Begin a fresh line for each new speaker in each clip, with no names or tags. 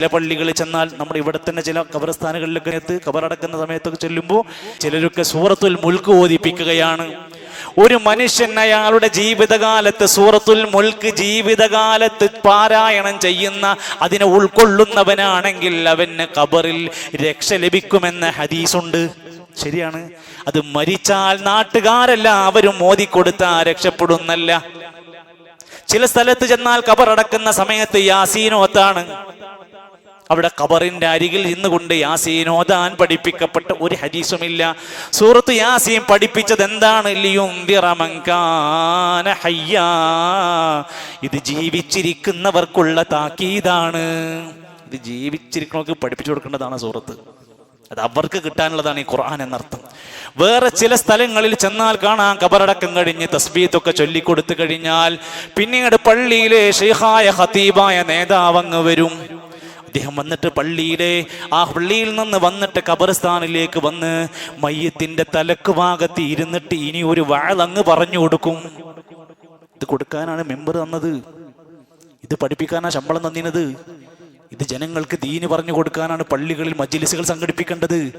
ചില പള്ളികളിൽ ചെന്നാൽ നമ്മുടെ ഇവിടെ തന്നെ ചില കബറസ്ഥാനങ്ങളിലൊക്കെ എത്ത് കബറടക്കുന്ന സമയത്തൊക്കെ ചെല്ലുമ്പോൾ ചിലരൊക്കെ സൂറത്തുൽ മുൽക്ക് ഓതിപ്പിക്കുകയാണ്. ഒരു മനുഷ്യൻ അയാളുടെ ജീവിതകാലത്ത് സൂറത്തുൽ മുൽക്ക് ജീവിതകാലത്ത് പാരായണം ചെയ്യുന്ന അതിനെ ഉൾക്കൊള്ളുന്നവനാണെങ്കിൽ അവന് കബറിൽ രക്ഷ ലഭിക്കുമെന്ന ഹദീസുണ്ട്. ശരിയാണ്. അത് മരിച്ചാൽ നാട്ടുകാരല്ല നാട്ടുകാരെല്ലാവരും മോദിക്കൊടുത്താ രക്ഷപ്പെടുന്നല്ല. ചില സ്ഥലത്ത് ചെന്നാൽ കബറടക്കുന്ന സമയത്ത് യാസീനോത്താണ് അവിടെ ഖബറിന്റെ അരികിൽ നിന്നുകൊണ്ട് യാസീൻ ഓതാൻ പഠിപ്പിക്കപ്പെട്ട ഒരു ഹരീസുമില്ല സൂറത്ത് യാസീൻ പഠിപ്പിച്ചത് എന്താണ്. ഇത് ജീവിച്ചിരിക്കുന്നവർക്കുള്ള താക്കീതാണ്. ഇത് ജീവിച്ചിരിക്കുന്നവർക്ക് പഠിപ്പിച്ചു കൊടുക്കേണ്ടതാണ് സൂറത്ത്. അത് അവർക്ക് കിട്ടാനുള്ളതാണ് ഈ ഖുർആൻ എന്നർത്ഥം. വേറെ ചില സ്ഥലങ്ങളിൽ ചെന്നാൽ കാണാം കബറടക്കം കഴിഞ്ഞ് തസ്ബീത്തൊക്കെ ചൊല്ലിക്കൊടുത്തു കഴിഞ്ഞാൽ പിന്നീട് പള്ളിയിലെ ഷെയ്ഹായ ഖതീബായ നേതാവങ്ങ് വരും. അദ്ദേഹം വന്നിട്ട് പള്ളിയിലെ ആ പള്ളിയിൽ നിന്ന് വന്നിട്ട് കബർസ്ഥാനിലേക്ക് വന്ന് മയ്യത്തിന്റെ തലക്ക് ഭാഗത്ത് ഇരുന്നിട്ട് ഇനി ഒരു വാഴങ്ങ് പറഞ്ഞു കൊടുക്കും. ഇത് കൊടുക്കാനാണ് മെമ്പർ തന്നത്. ഇത് പഠിപ്പിക്കാനാണ് ശമ്പളം തന്നിനത്. ഇത് ജനങ്ങൾക്ക് ദീന് പറഞ്ഞു കൊടുക്കാനാണ് പള്ളികളിൽ മജ്ലിസുകൾ സംഘടിപ്പിക്കേണ്ടത്.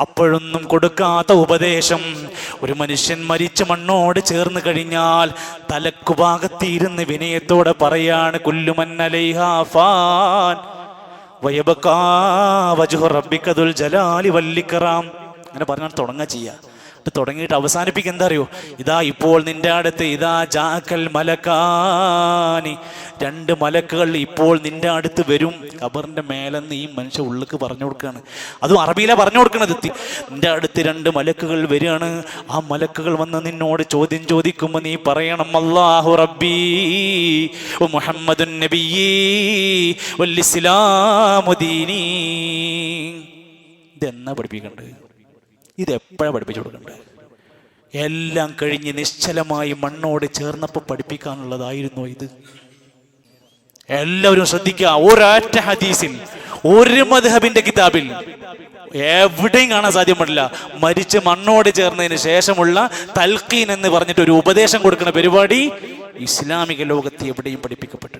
അപ്പോഴൊന്നും കൊടുക്കാത്ത ഉപദേശം. ഒരു മനുഷ്യൻ മരിച്ച മണ്ണോട് ചേർന്ന് കഴിഞ്ഞാൽ തലക്കുഭാഗത്തിരുന്ന് വിനയത്തോടെ പറയാണ് കുല്ലുമന്നലൈഹാൻ വയബക്കാ വജുഹു റബ്ബിക്കതുൽ ജലാലി വല്ലിക്കറാം അങ്ങനെ പറഞ്ഞാൽ തുടങ്ങുക ചെയ്യുക. ഇത് തുടങ്ങിയിട്ട് അവസാനിപ്പിക്കുക. എന്താ അറിയോ ഇതാ ഇപ്പോൾ നിന്റെ അടുത്ത് ഇതാ ജാക്കൽ മലക്കാനി. രണ്ട് മലക്കുകൾ ഇപ്പോൾ നിന്റെ അടുത്ത് വരും. ഖബറിന്റെ മേലെന്ന് ഈ മനുഷ്യ ഉള്ളിക്ക് പറഞ്ഞു കൊടുക്കുകയാണ്. അതും അറബിയിലെ പറഞ്ഞു കൊടുക്കണത് നിന്റെ അടുത്ത് രണ്ട് മലക്കുകൾ വരികയാണ്. ആ മലക്കുകൾ വന്ന് നിന്നോട് ചോദ്യം ചോദിക്കുമ്പോൾ നീ പറയണം അള്ളാഹു റബ്ബി ദീനീ. ഇതെന്നാ പഠിപ്പിക്കേണ്ടത് ഇത് എപ്പോഴാണ് പഠിപ്പിച്ചു കൊടുക്കേണ്ടത്? എല്ലാം കഴിഞ്ഞ് നിശ്ചലമായി മണ്ണോട് ചേർന്നപ്പോൾ പഠിപ്പിക്കാനുള്ളതായിരുന്നു ഇത്. എല്ലാവരും ശ്രദ്ധിക്കുക ഒരൊറ്റ ഹദീസിൽ ഒരു മദ്ഹബിന്റെ കിതാബിൽ എവിടെയും കാണാൻ സാധ്യമല്ല മരിച്ച് മണ്ണോട് ചേർന്നതിന് ശേഷമുള്ള തൽക്കീൻ എന്ന് പറഞ്ഞിട്ട് ഒരു ഉപദേശം കൊടുക്കുന്ന പരിപാടി ഇസ്ലാമിക ലോകത്ത് എവിടെയും പഠിപ്പിക്കപ്പെട്ടിട്ടില്ല.